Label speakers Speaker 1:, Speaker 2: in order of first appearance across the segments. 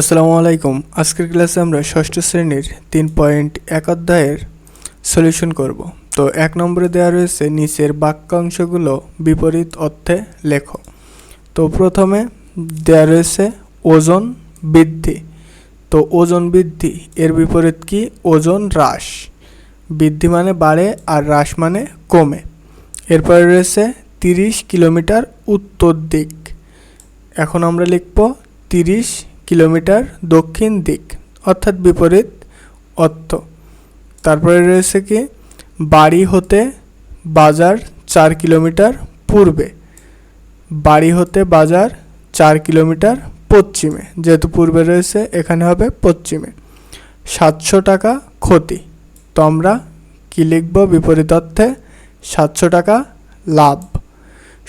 Speaker 1: আসসালামু আলাইকুম আজকের ক্লাসে আমরা ষষ্ঠ শ্রেণীর তিন পয়েন্ট এক অধ্যায়ের সলিউশন করব তো এক নম্বরে দেওয়া রয়েছে নিচের বাক্যাংশগুলো বিপরীত অর্থে লেখো তো প্রথমে দেওয়া রয়েছে ওজন বৃদ্ধি তো ওজন বৃদ্ধি এর বিপরীত কি ওজন হ্রাস বৃদ্ধি মানে বাড়ে আর হ্রাস মানে কমে এরপরে রয়েছে তিরিশ কিলোমিটার উত্তর দিক এখন আমরা লিখব তিরিশ কিলোমিটার দক্ষিণ দিক অর্থাৎ বিপরীত অর্থ তারপরে রয়েছে কি বাড়ি হতে বাজার চার কিলোমিটার পূর্বে বাড়ি হতে বাজার চার কিলোমিটার পশ্চিমে যেহেতু পূর্বে রয়েছে এখানে হবে পশ্চিমে সাতশো টাকা ক্ষতি তো আমরা কী লিখব বিপরীত অর্থে সাতশো টাকা লাভ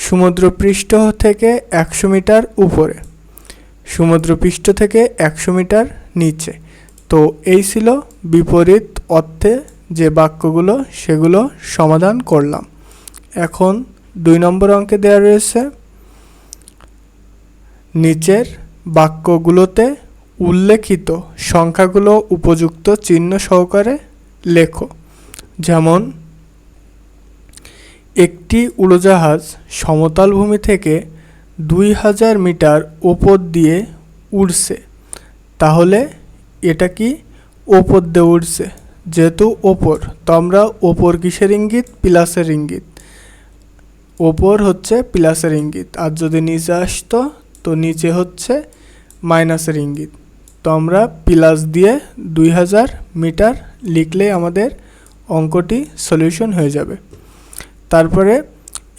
Speaker 1: সমুদ্রপৃষ্ঠ থেকে একশো মিটার উপরে সমুদ্রপৃষ্ঠ থেকে একশো মিটার নিচে তো এই ছিল বিপরীত অর্থে যে বাক্যগুলো সেগুলো সমাধান করলাম এখন দুই নম্বর অঙ্কে দেওয়া রয়েছে নিচের বাক্যগুলোতে উল্লেখিত সংখ্যাগুলো উপযুক্ত চিহ্ন সহকারে লেখো যেমন একটি উড়োজাহাজ সমতল ভূমি থেকে দুই হাজার মিটার ওপর দিয়ে উড়ছে তাহলে এটা কি ওপর দিয়ে উড়ছে যেহেতু ওপর তো আমরা ওপর কিসের ইঙ্গিত প্লাসের ইঙ্গিত ওপর হচ্ছে প্লাসের ইঙ্গিত আর যদি নিচে আসতো তো নিচে হচ্ছে মাইনাসের ইঙ্গিত তো আমরা প্লাস দিয়ে দুই হাজার মিটার লিখলে আমাদের অঙ্কটি সলিউশন হয়ে যাবে তারপরে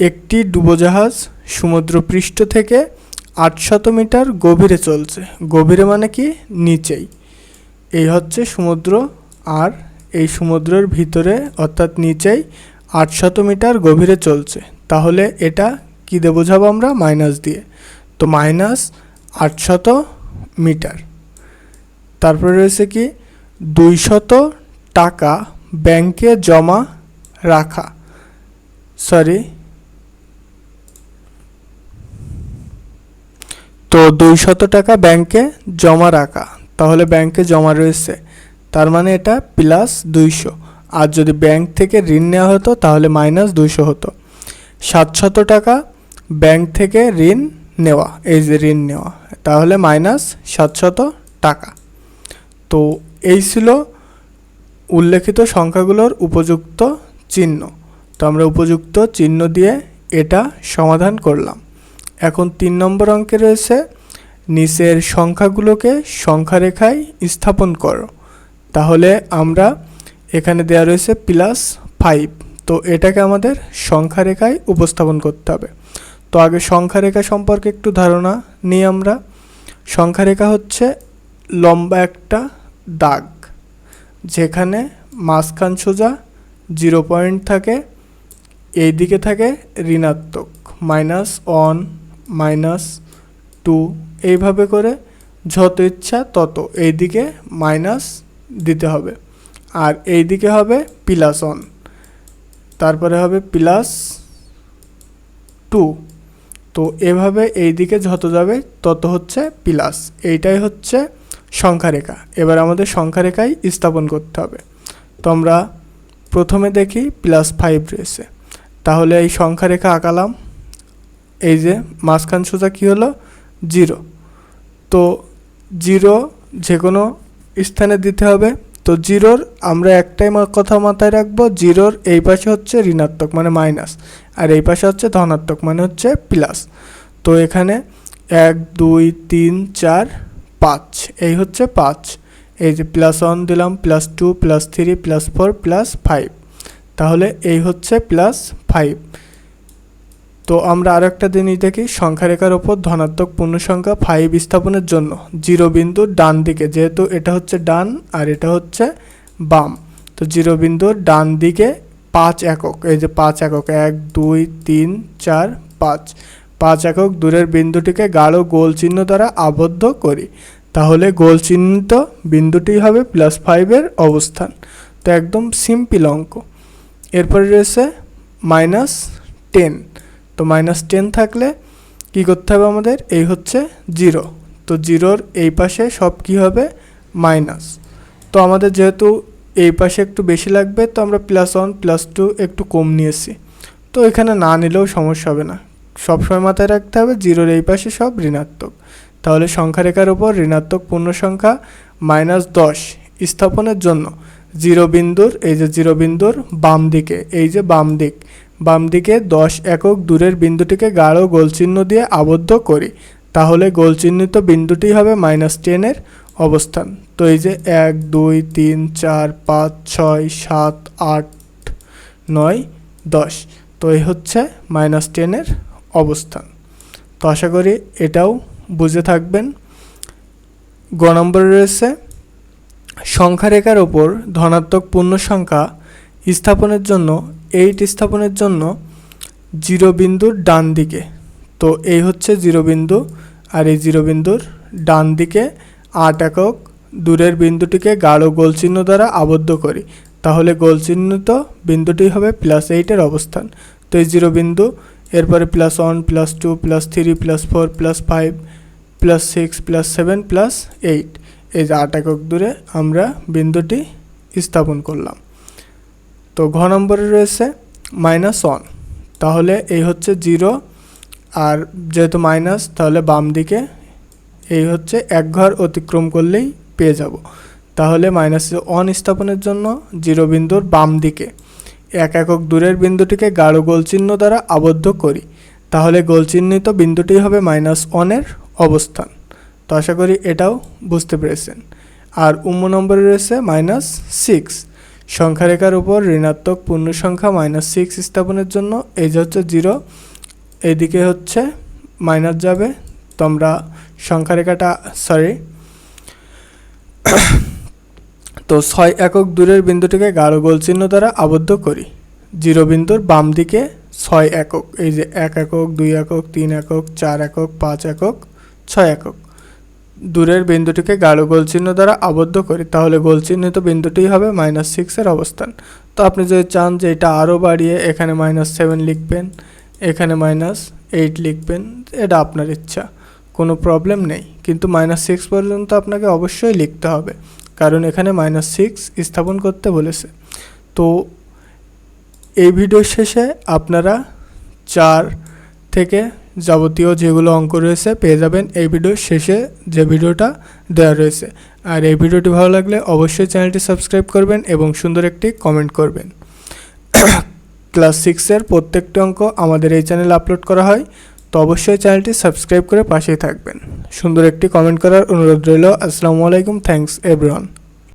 Speaker 1: একটি ডুবোজাহাজ সমুদ্রপৃষ্ঠ থেকে আটশত মিটার গভীরে চলছে গভীরে মানে কি নিচেই এই হচ্ছে সমুদ্র আর এই সমুদ্রের ভিতরে অর্থাৎ নিচেই আটশত মিটার গভীরে চলছে তাহলে এটা কী দিয়ে বোঝাবো আমরা মাইনাস দিয়ে তো মাইনাস আটশত মিটার তারপরে রয়েছে কি দুইশত টাকা ব্যাংকে জমা রাখা সরি তো দুইশত টাকা ব্যাংকে জমা রাখা তাহলে ব্যাংকে জমা রয়েছে তার মানে এটা প্লাস দুইশো আর যদি ব্যাংক থেকে ঋণ নেওয়া হতো তাহলে মাইনাস দুইশো হতো সাতশত টাকা ব্যাংক থেকে ঋণ নেওয়া এই যে ঋণ নেওয়া তাহলে মাইনাস সাতশত টাকা তো এই ছিল উল্লেখিত সংখ্যাগুলোর উপযুক্ত চিহ্ন তো আমরা উপযুক্ত চিহ্ন দিয়ে এটা সমাধান করলাম এখন তিন নম্বর অঙ্কে রয়েছে নিচের সংখ্যাগুলোকে সংখ্যারেখায় স্থাপন করো তাহলে আমরা এখানে দেয়া রয়েছে প্লাস ফাইভ তো এটাকে আমাদের সংখ্যারেখায় উপস্থাপন করতে হবে তো আগে সংখ্যারেখা সম্পর্কে একটু ধারণা নিই আমরা সংখ্যারেখা হচ্ছে লম্বা একটা দাগ যেখানে মাঝখান সোজা জিরো পয়েন্ট থাকে এই দিকে থাকে ঋণাত্মক মাইনাস অন মাইনাস টু এইভাবে করে যত ইচ্ছা তত এই দিকে মাইনাস দিতে হবে আর এই দিকে হবে প্লাস ওয়ান তারপরে হবে প্লাস টু তো এভাবে এই দিকে যত যাবে তত হচ্ছে প্লাস এইটাই হচ্ছে সংখ্যারেখা এবার আমাদের সংখ্যারেখায় স্থাপন করতে হবে তো আমরা প্রথমে দেখি প্লাস ফাইভ রয়েছে তাহলে এই সংখ্যারেখা আঁকালাম এই যে মাঝখান সোজা কী হলো জিরো তো জিরো যে কোনো স্থানে দিতে হবে তো জিরোর আমরা একটাই কথা মাথায় রাখবো জিরোর এই পাশে হচ্ছে ঋণাত্মক মানে মাইনাস আর এই পাশে হচ্ছে ধনাত্মক মানে হচ্ছে প্লাস তো এখানে এক দুই তিন চার পাঁচ এই হচ্ছে পাঁচ এই যে প্লাস ওয়ান দিলাম plus two plus three plus four plus five তাহলে এই হচ্ছে প্লাস ফাইভ তো আমরা আর একটা জিনিস দেখি সংখ্যারেখার ওপর ধনাত্মক পূর্ণ সংখ্যা ফাইভ স্থাপনের জন্য জিরো বিন্দু ডান দিকে যেহেতু এটা হচ্ছে ডান আর এটা হচ্ছে বাম তো জিরো বিন্দুর ডান দিকে পাঁচ একক এই যে পাঁচ একক এক দুই তিন চার পাঁচ পাঁচ একক দূরের বিন্দুটিকে গাঢ় গোল চিহ্ন দ্বারা আবদ্ধ করি তাহলে গোল চিহ্নিত বিন্দুটি হবে প্লাস ফাইভের অবস্থান তো একদম সিম্পল অঙ্ক এরপরে রয়েছে মাইনাস টেন তো মাইনাস টেন থাকলে কি করতে হবে আমাদের এই হচ্ছে জিরো তো জিরোর এই পাশে সব কি হবে মাইনাস তো আমাদের যেহেতু এই পাশে একটু বেশি লাগবে তো আমরা প্লাস ওয়ান প্লাস টু একটু কম নিয়েছি তো এখানে না নিলেও সমস্যা হবে না সবসময় মাথায় রাখতে হবে জিরোর এই পাশে সব ঋণাত্মক তাহলে সংখ্যারেখার ওপর ঋণাত্মক পূর্ণ সংখ্যা মাইনাস দশ স্থাপনের জন্য জিরো বিন্দুর এই যে জিরো বিন্দুর বাম দিকে এই যে বাম দিক বাম দিকে দশ একক দূরের বিন্দুটিকে গাঢ় গোলচিহ্ন দিয়ে আবদ্ধ করি তাহলে গোলচিহ্নিত বিন্দুটি হবে মাইনাস টেনের অবস্থান তো এই যে এক দুই তিন চার পাঁচ ছয় সাত আট নয় দশ তো এই হচ্ছে মাইনাস টেনের অবস্থান তো আশা করি এটাও বুঝে থাকবেন গ নম্বরে রয়েছে সংখ্যারেখার ওপর ধনাত্মক পূর্ণ সংখ্যা স্থাপনের জন্য এইট স্থাপনের জন্য জিরো বিন্দুর ডান দিকে তো এই হচ্ছে জিরো বিন্দু আর এই জিরো বিন্দুর ডান দিকে আট একক দূরের বিন্দুটিকে গাঢ় গোল চিহ্ন দ্বারা আবদ্ধ করি তাহলে গোল চিহ্নিত বিন্দুটি হবে প্লাস এইটের অবস্থান তো এই জিরো বিন্দু এরপরে plus one plus two plus three plus four plus five plus six plus seven plus eight এই যে আট একক দূরে আমরা বিন্দুটি স্থাপন করলাম তো ঘ নম্বরে রয়েছে মাইনাস ওয়ান তাহলে এই হচ্ছে জিরো আর যেহেতু মাইনাস তাহলে বাম দিকে এই হচ্ছে এক ঘর অতিক্রম করলেই পেয়ে যাব তাহলে মাইনাস অন স্থাপনের জন্য জিরো বিন্দুর বাম দিকে এক একক দূরের বিন্দুটিকে গাঢ় গোলচিহ্ন দ্বারা আবদ্ধ করি তাহলে গোলচিহ্নিত বিন্দুটি হবে মাইনাস ওয়ানের অবস্থান তো আশা করি এটাও বুঝতে পেরেছেন আর উম্ম নম্বরে রয়েছে মাইনাস সিক্স সংখ্যারেখার উপর ঋণাত্মক পূর্ণ সংখ্যা মাইনাস সিক্স স্থাপনের জন্য এই যে হচ্ছে জিরো এদিকে হচ্ছে মাইনাস যাবে তোমরা সংখ্যারেখাটা সরি তো ছয় একক দূরের বিন্দুটিকে গাঢ় গোল চিহ্ন দ্বারা আবদ্ধ করি জিরো বিন্দুর বাম দিকে ছয় একক এই যে এক একক দুই একক তিন একক চার একক পাঁচ একক ছয় একক দূরের বিন্দুটিকে গাঢ় গোল চিহ্ন দ্বারা আবদ্ধ করি তাহলে গোলচিহ্নিত চিহ্নিত বিন্দুটি হবে মাইনাস সিক্সের অবস্থান তো আপনি যদি চান যে এটা আরও বাড়িয়ে এখানে মাইনাস সেভেন লিখবেন এখানে মাইনাস এইট লিখবেন এটা আপনার ইচ্ছা কোনো প্রবলেম নেই কিন্তু মাইনাস সিক্স পর্যন্ত আপনাকে অবশ্যই লিখতে হবে কারণ এখানে মাইনাস সিক্স স্থাপন করতে বলেছে তো এই ভিডিও শেষে আপনারা চার থেকে যাবতীয় যেগুলো অঙ্ক রয়েছে পেয়ে যাবেন এই ভিডিও শেষে যে ভিডিওটা দেওয়া রয়েছে আর এই ভিডিওটি ভালো লাগলে অবশ্যই চ্যানেলটি সাবস্ক্রাইব করবেন এবং সুন্দর একটি কমেন্ট করবেন ক্লাস সিক্সের প্রত্যেকটি অঙ্ক আমাদের এই চ্যানেলে আপলোড করা হয় তো অবশ্যই চ্যানেলটি সাবস্ক্রাইব করে পাশেই থাকবেন সুন্দর একটি কমেন্ট করার অনুরোধ রইল আসসালামু আলাইকুম থ্যাংকস এভরিওয়ান